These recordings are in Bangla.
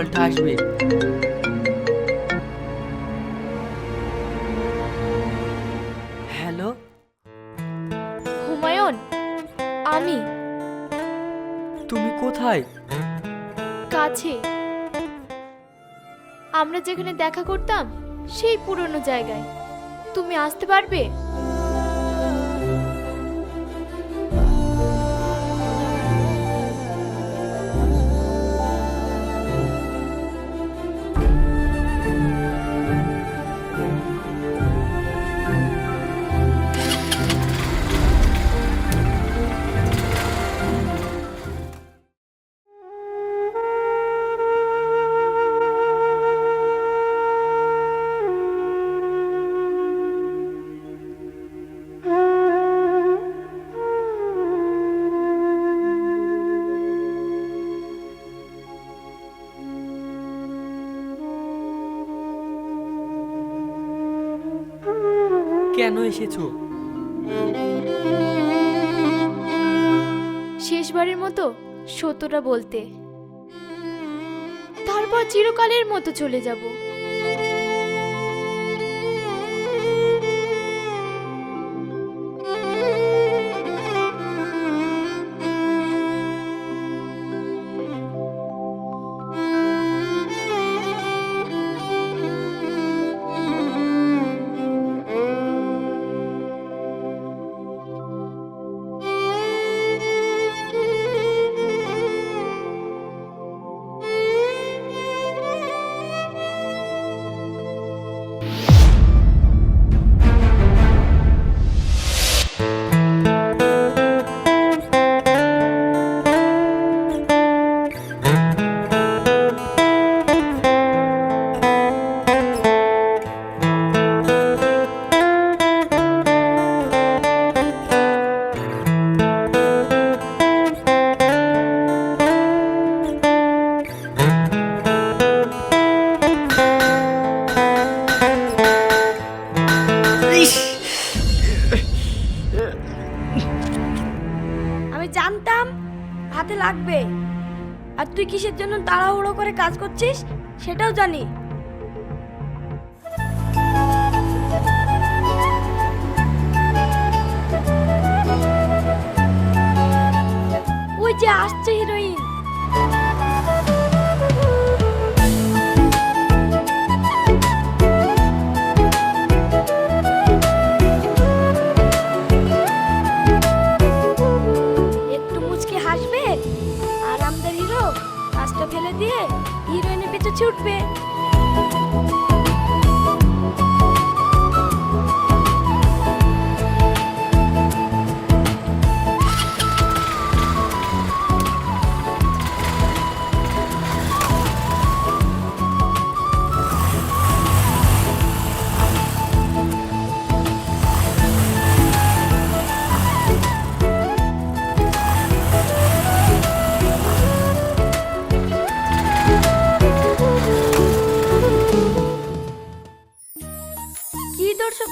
আসবে। হ্যালো? হুমায়ুন আমি। তুমি কোথায়? কাছে। আমরা যেখানে দেখা করতাম সেই পুরনো জায়গায়। তুমি আসতে পারবে? এসেছ? শেষবারের মতো সত্যটা বলতে। তারপর চিরকালের মতো চলে যাব। লাগবে? আর তুই কিসের জন্য তাড়াহুড়ো করে কাজ করছিস? সেটাও জানি। ওই যে আসছে হিরোইন। ফেলে দিয়ে হিরোইনের পিছু ছুটবে।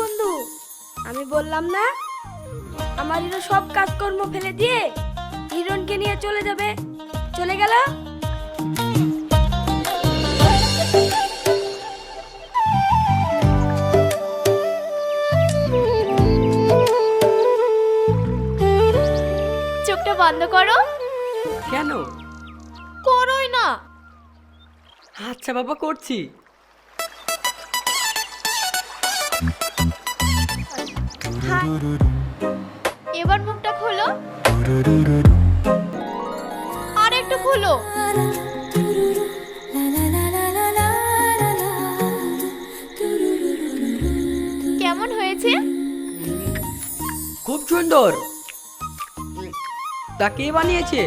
বন্ধু। আমি বললাম না আমার হিরো সব কাজকর্ম ফেলে দিয়ে হিরোইনকে নিয়ে চলে যাবে। চলে গেল? চোখটা বন্ধ করো। কেন? করোই না। আচ্ছা বাবা করছি। হাই। এবার মুখটা খোলো। আর একটু খোলো। কেমন হয়েছে? খুব সুন্দর। তা কে বানিয়েছে?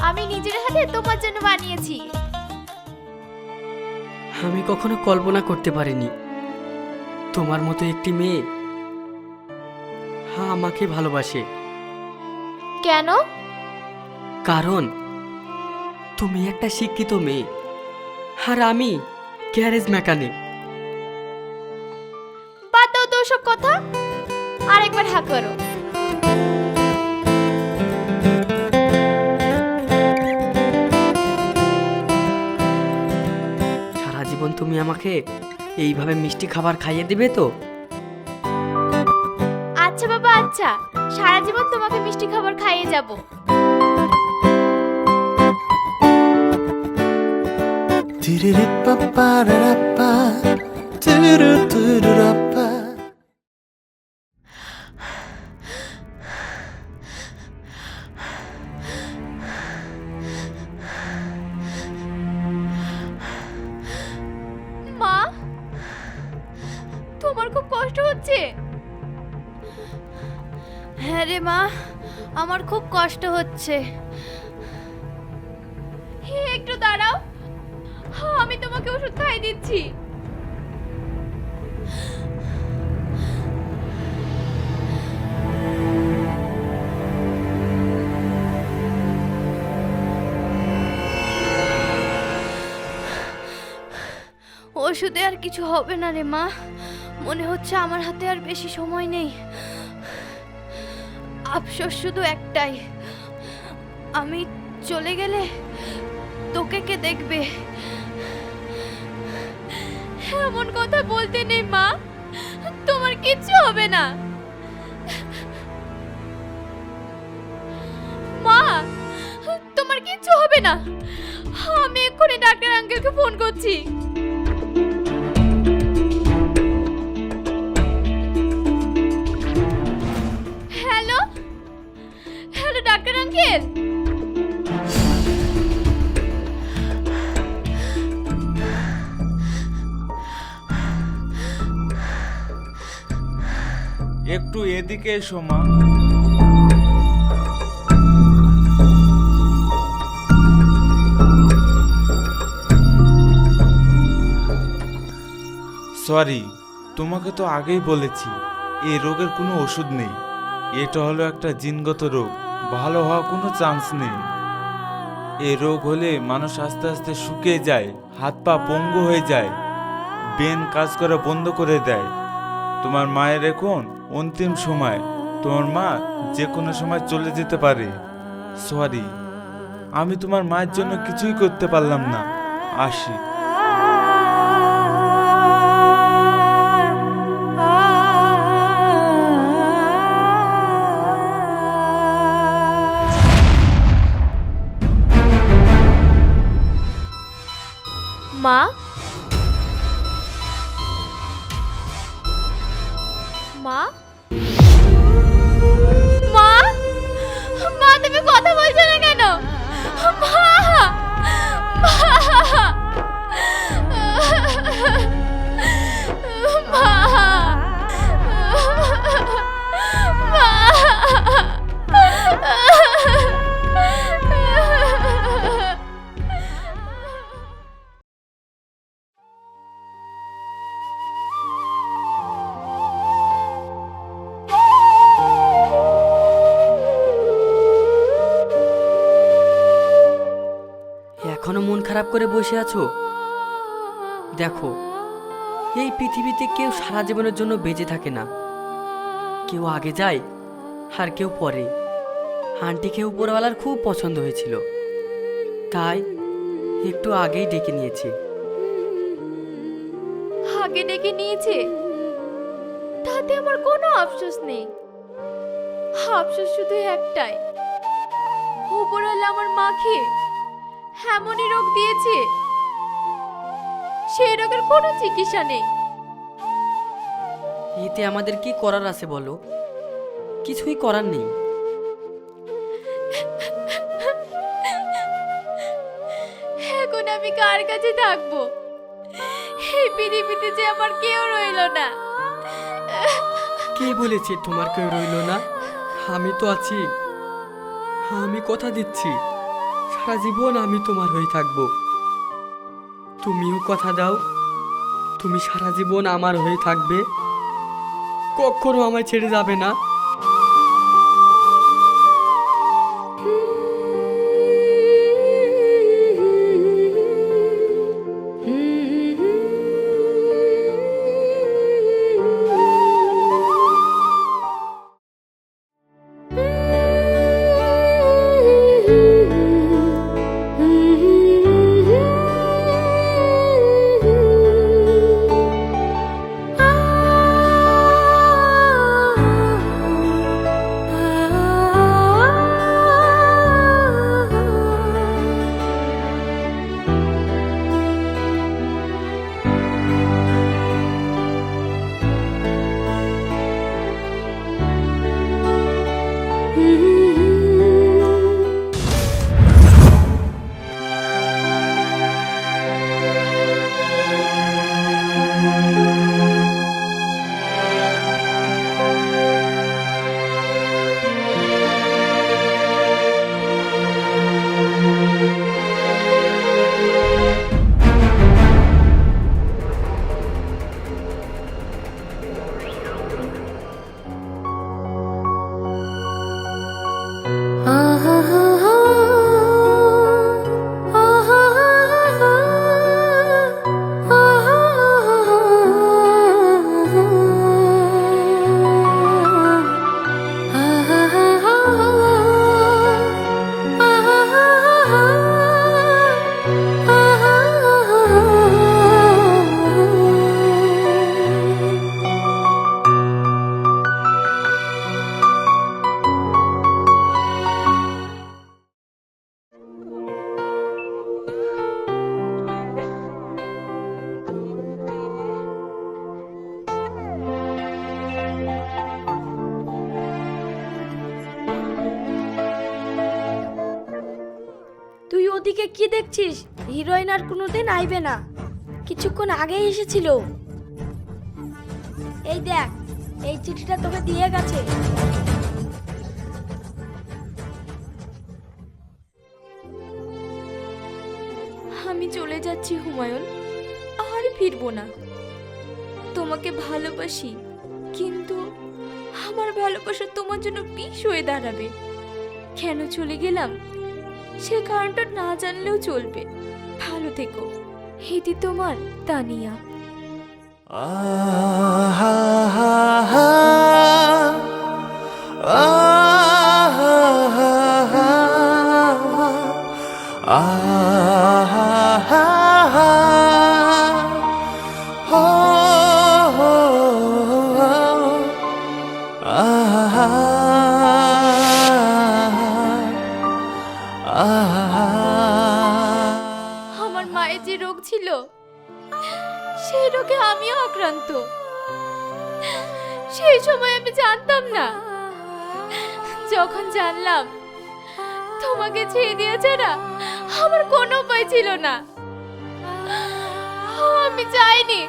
আমি নিজের হাতে তোমার জন্য বানিয়েছি। আমি কখনো কল্পনা করতে পারিনি। তোমার মতো একটি মেয়ে। হ্যাঁ আমাকে ভালোবাসে। কেন? কারণ তুমি একটা শিক্ষিত মেয়ে। আর আমি গ্যারেজ মেকানিক। বাদ দাও তো ওসব কথা। আর একবার হাত করো তুমি আমাকে এইভাবে মিষ্টি খাবার খাইয়ে দিবে তো? আচ্ছা বাবা আচ্ছা। সারা জীবন তোমাকে মিষ্টি খাবার খাইয়ে যাব। তিরিরি পাপা রাপা তিরু তিরু রাপা কষ্ট হচ্ছে। একটু দাঁড়াও। আমি তোমাকে ওষুধ খাইয়ে দিচ্ছি। ওষুধে আর কিছু হবে না রে মা। মনে হচ্ছে আমার হাতে আর বেশি সময় নেই। আফসোস শুধু একটাই। আমি চলে গেলে তোকে কে দেখবে? এমন কথা বলতে নেই, মা। তোমার কিচ্ছু হবে না। মা, তোমার কিচ্ছু হবে না। আমি এক্ষুনি ডাক্তার আঙ্কেলকে ফোন করছি। আঙ্কেল একটু এদিকে এসো, মা। সরি তোমাকে তো আগেই বলেছি, এই রোগের কোনো ওষুধ নেই। এটা হলো একটা জিনগত রোগ। ভালো হওয়া কোনো চান্স নেই। এ রোগ হলে মানুষ আস্তে আস্তে শুকিয়ে যায়, হাত পা পঙ্গু হয়ে যায় বেন কাজ করা বন্ধ করে দেয়। তোমার মায়ের এখন অন্তিম সময়, তোমার মা যে কোনো সময় চলে যেতে পারে। সরি আমি তোমার মায়ের জন্য কিছুই করতে পারলাম না। আসি। মা? মা? খারাপ করে বসে আছো? দেখো, এই পৃথিবীতে কেউ সারা জীবনের জন্য বেঁচে থাকে না। কেউ আগে যায়, আর কেউ পরে। আন্টিকে উপরওয়ালার খুব পছন্দ হয়েছিল। তাই একটু আগেই ডেকে নিয়েছি। আগে ডেকে নিয়েছে? তাতে আমার কোনো আফসোস নেই। আফসোস শুধু একটাই। ওপরওয়ালা আমার মাকে এমনই রোগ দিয়েছে। সেই রোগের কোনো চিকিৎসা নেই। এতে আমাদের কি করার আছে বলো? কিছুই করার নেই। এখন আমি কার কাছে থাকব? এই পৃথিবীতে যে আমার কেউ রইল না। কে বলেছে তোমার কেউ রইল না? আমি তো আছি। আমি কথা দিচ্ছি। সারা জীবন আমি তোমার হয়ে থাকব। তুমিও কথা দাও। তুমি সারা জীবন আমার হয়ে থাকবে। কখনো আমায় ছেড়ে যাবে না। দেখছিস? হিরোইন আর কোনোদিন আইবে না। কিছুক্ষণ আগেই এসেছিল। এই দেখ, এই চিঠিটা তোকে দিয়ে গেছে। আমি চলে যাচ্ছি, হুমায়ুন। আর ফিরবো না। তোমাকে ভালোবাসি, কিন্তু আমার ভালোবাসা তোমার জন্য বিষ হয়ে দাঁড়াবে। কেন চলে গেলাম? সে কারণটা না জানলেও চলবে। ভালো থেকো। এটি তোমার তানিয়া। আমার আক্রান্ত। সেই সময় আমি জানতাম না। যখন জানলাম, তোমাকে ছেড়ে দিয়েছে না আমার কোনো উপায় ছিল না। আমি চাইনি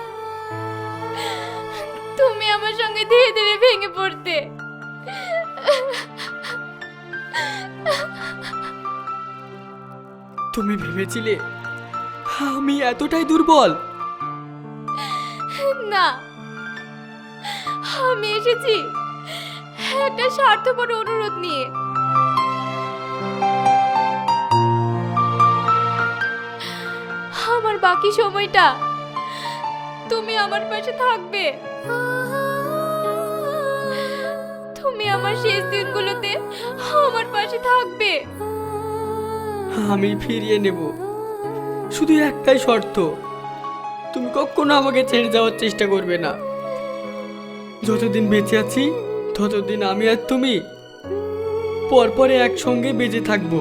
তুমি আমার সঙ্গে ধীরে ধীরে ভেঙে পড়তে। তুমি ভেবেছিলে আমি এতটাই দুর্বল? না। আমি এসেছি। একটা স্বার্থপর অনুরোধ নিয়ে। আমার বাকি সময়টা তুমি আমার পাশে থাকবে। তুমি আমার শেষ দিনগুলোতে আমার পাশে থাকবে। আমি ফিরিয়ে নেব। শুধু একটাই শর্ত। তুমি কখনো আমাকে ছেড়ে যাওয়ার চেষ্টা করবে না। যতদিন বেঁচে আছি, ততদিন আমি আর তুমি পরপরে একসঙ্গে বেঁচে থাকব।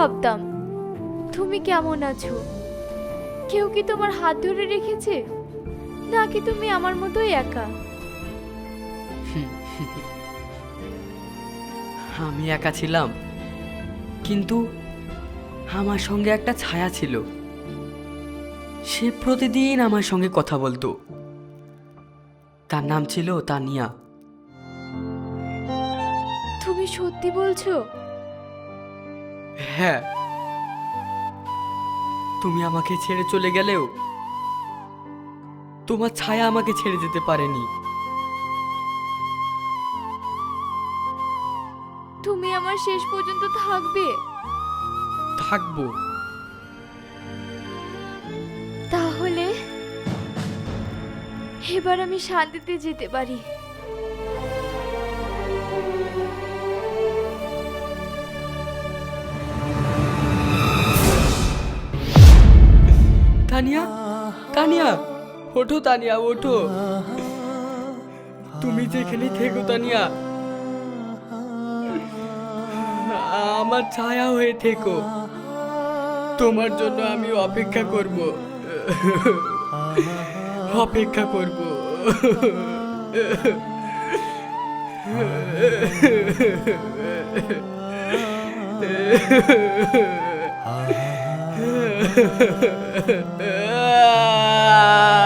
ভাবতাম তুমি কেমন আছো? কেউ কি তোমার হাত ধরে রেখেছে? নাকি তুমি আমার মতোই একা? আমি একা ছিলাম কিন্তু আমার সঙ্গে একটা ছায়া ছিল। সে প্রতিদিন আমার সঙ্গে কথা বলতো। তার নাম ছিল তানিয়া। তুমি সত্যি বলছো? হ্যাঁ। তুমি আমাকে ছেড়ে চলে গেলেও তোমার ছায়া আমাকে ছেড়ে যেতে পারেনি। তুমি আমার শেষ পর্যন্ত থাকবে। থাকব। তাহলে এবার আমি শান্তিতে যেতে পারি। তানিয়া? তানিয়া, ওঠো তানিয়া, ওঠো। তুমি যেখানে থেকো তানিয়া, আমার ছায়া হয়ে থেকো। তোমার জন্য আমি অপেক্ষা করব। অপেক্ষা করব। 으아...